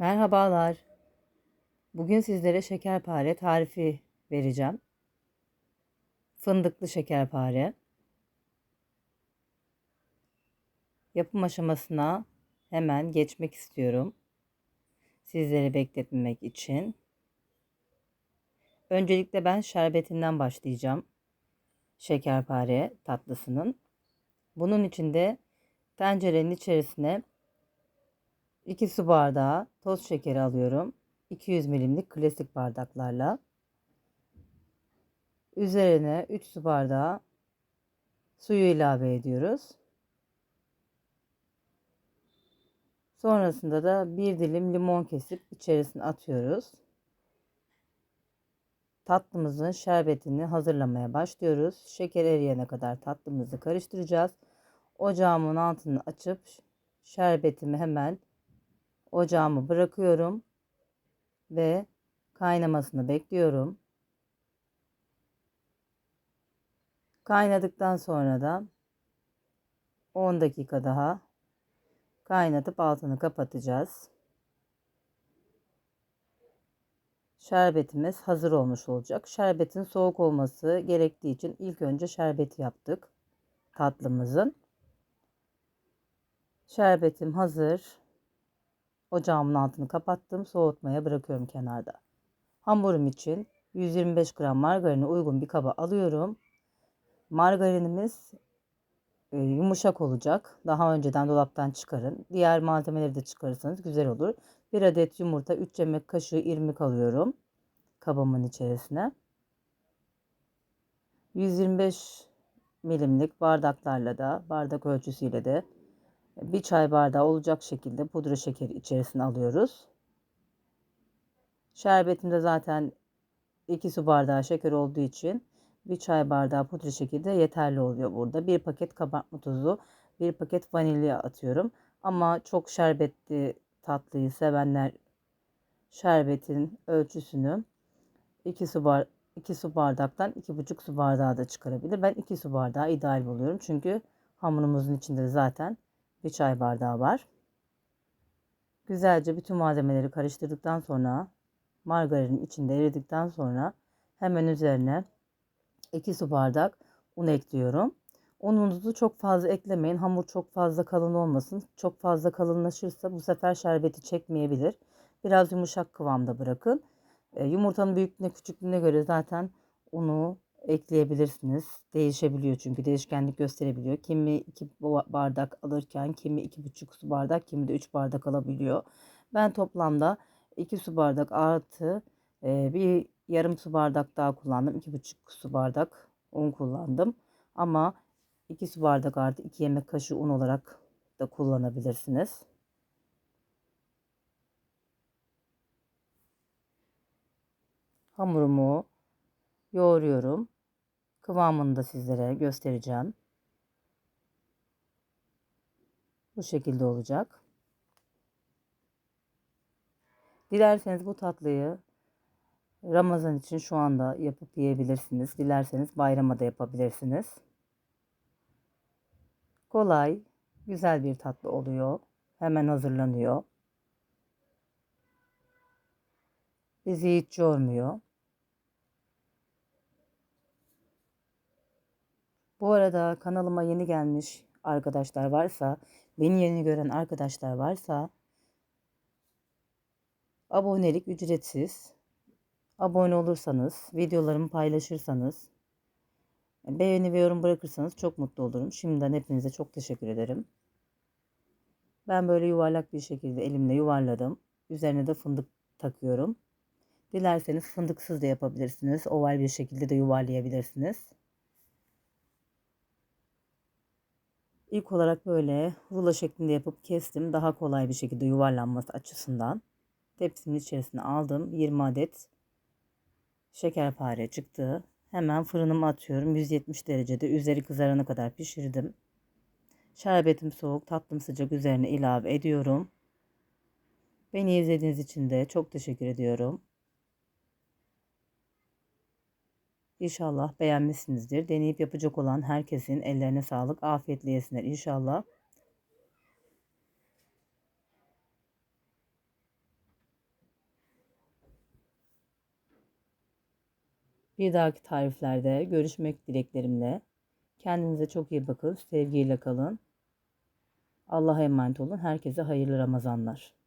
Merhabalar. Bugün sizlere şekerpare tarifi vereceğim. Fındıklı şekerpare. Yapım aşamasına hemen geçmek istiyorum. Sizleri bekletmemek için. Öncelikle ben şerbetinden başlayacağım. Şekerpare tatlısının. Bunun için de tencerenin içerisine 2 su bardağı toz şekeri alıyorum. 200 milimlik klasik bardaklarla. Üzerine 3 su bardağı suyu ilave ediyoruz. Sonrasında da bir dilim limon kesip içerisine atıyoruz. Tatlımızın şerbetini hazırlamaya başlıyoruz. Şeker eriyene kadar tatlımızı karıştıracağız. Ocağımın altını açıp şerbetimi hemen ocağımı bırakıyorum ve kaynamasını bekliyorum. Kaynadıktan sonra da 10 dakika daha kaynatıp altını kapatacağız. Şerbetimiz hazır olmuş olacak. Şerbetin soğuk olması gerektiği için ilk önce şerbeti yaptık tatlımızın. Şerbetim hazır. Ocağımın altını kapattım. Soğutmaya bırakıyorum kenarda. Hamurum için 125 gram margarini uygun bir kaba alıyorum. Margarinimiz e, yumuşak olacak. Daha önceden dolaptan çıkarın. Diğer malzemeleri de çıkarırsanız güzel olur. 1 adet yumurta, 3 yemek kaşığı irmik alıyorum kabımın içerisine. 125 milimlik bardaklarla da bardak ölçüsüyle de bir çay bardağı olacak şekilde pudra şekeri içerisine alıyoruz. Şerbetimde zaten 2 su bardağı şeker olduğu için bir çay bardağı pudra şekeri de yeterli oluyor burada. Bir paket kabartma tozu, bir paket vanilya atıyorum. Ama çok şerbetli tatlıyı sevenler şerbetin ölçüsünü 2 su bar 2 su bardaktan 2,5 su bardağı da çıkarabilir. Ben 2 su bardağı ideal buluyorum. Çünkü hamurumuzun içinde de zaten bir çay bardağı var. Güzelce bütün malzemeleri karıştırdıktan sonra margarinin içinde eridikten sonra hemen üzerine 2 su bardak un ekliyorum. Ununuzu çok fazla eklemeyin. Hamur çok fazla kalın olmasın. Çok fazla kalınlaşırsa bu sefer şerbeti çekmeyebilir. Biraz yumuşak kıvamda bırakın. E, yumurtanın büyüklüğüne küçüklüğüne göre zaten unu ekleyebilirsiniz. Değişebiliyor çünkü değişkenlik gösterebiliyor. Kimi 2 bardak alırken kimi 2,5 su bardak kimi de 3 bardak alabiliyor. Ben toplamda 2 su bardak artı e, bir yarım su bardak daha kullandım. 2,5 su bardak un kullandım. Ama 2 su bardak artı 2 yemek kaşığı un olarak da kullanabilirsiniz. Hamurumu yoğuruyorum. Kıvamını da sizlere göstereceğim. Bu şekilde olacak. Dilerseniz bu tatlıyı Ramazan için şu anda yapıp yiyebilirsiniz. Dilerseniz bayrama da yapabilirsiniz. Kolay, güzel bir tatlı oluyor. Hemen hazırlanıyor. Bizi hiç yormuyor. Bu arada kanalıma yeni gelmiş arkadaşlar varsa, beni yeni gören arkadaşlar varsa abonelik ücretsiz. Abone olursanız, videolarımı paylaşırsanız, beğeni ve yorum bırakırsanız çok mutlu olurum. Şimdiden hepinize çok teşekkür ederim. Ben böyle yuvarlak bir şekilde elimle yuvarladım. Üzerine de fındık takıyorum. Dilerseniz fındıksız da yapabilirsiniz. Oval bir şekilde de yuvarlayabilirsiniz. İlk olarak böyle rulo şeklinde yapıp kestim. Daha kolay bir şekilde yuvarlanması açısından. Tepsimin içerisine aldım. 20 adet şekerpare çıktı. Hemen fırınıma atıyorum. 170 derecede üzeri kızarana kadar pişirdim. Şerbetim soğuk, tatlım sıcak üzerine ilave ediyorum. Beni izlediğiniz için de çok teşekkür ediyorum. İnşallah beğenmişsinizdir. Deneyip yapacak olan herkesin ellerine sağlık. Afiyetle yesinler inşallah. Bir dahaki tariflerde görüşmek dileklerimle. Kendinize çok iyi bakın. Sevgiyle kalın. Allah'a emanet olun. Herkese hayırlı Ramazanlar.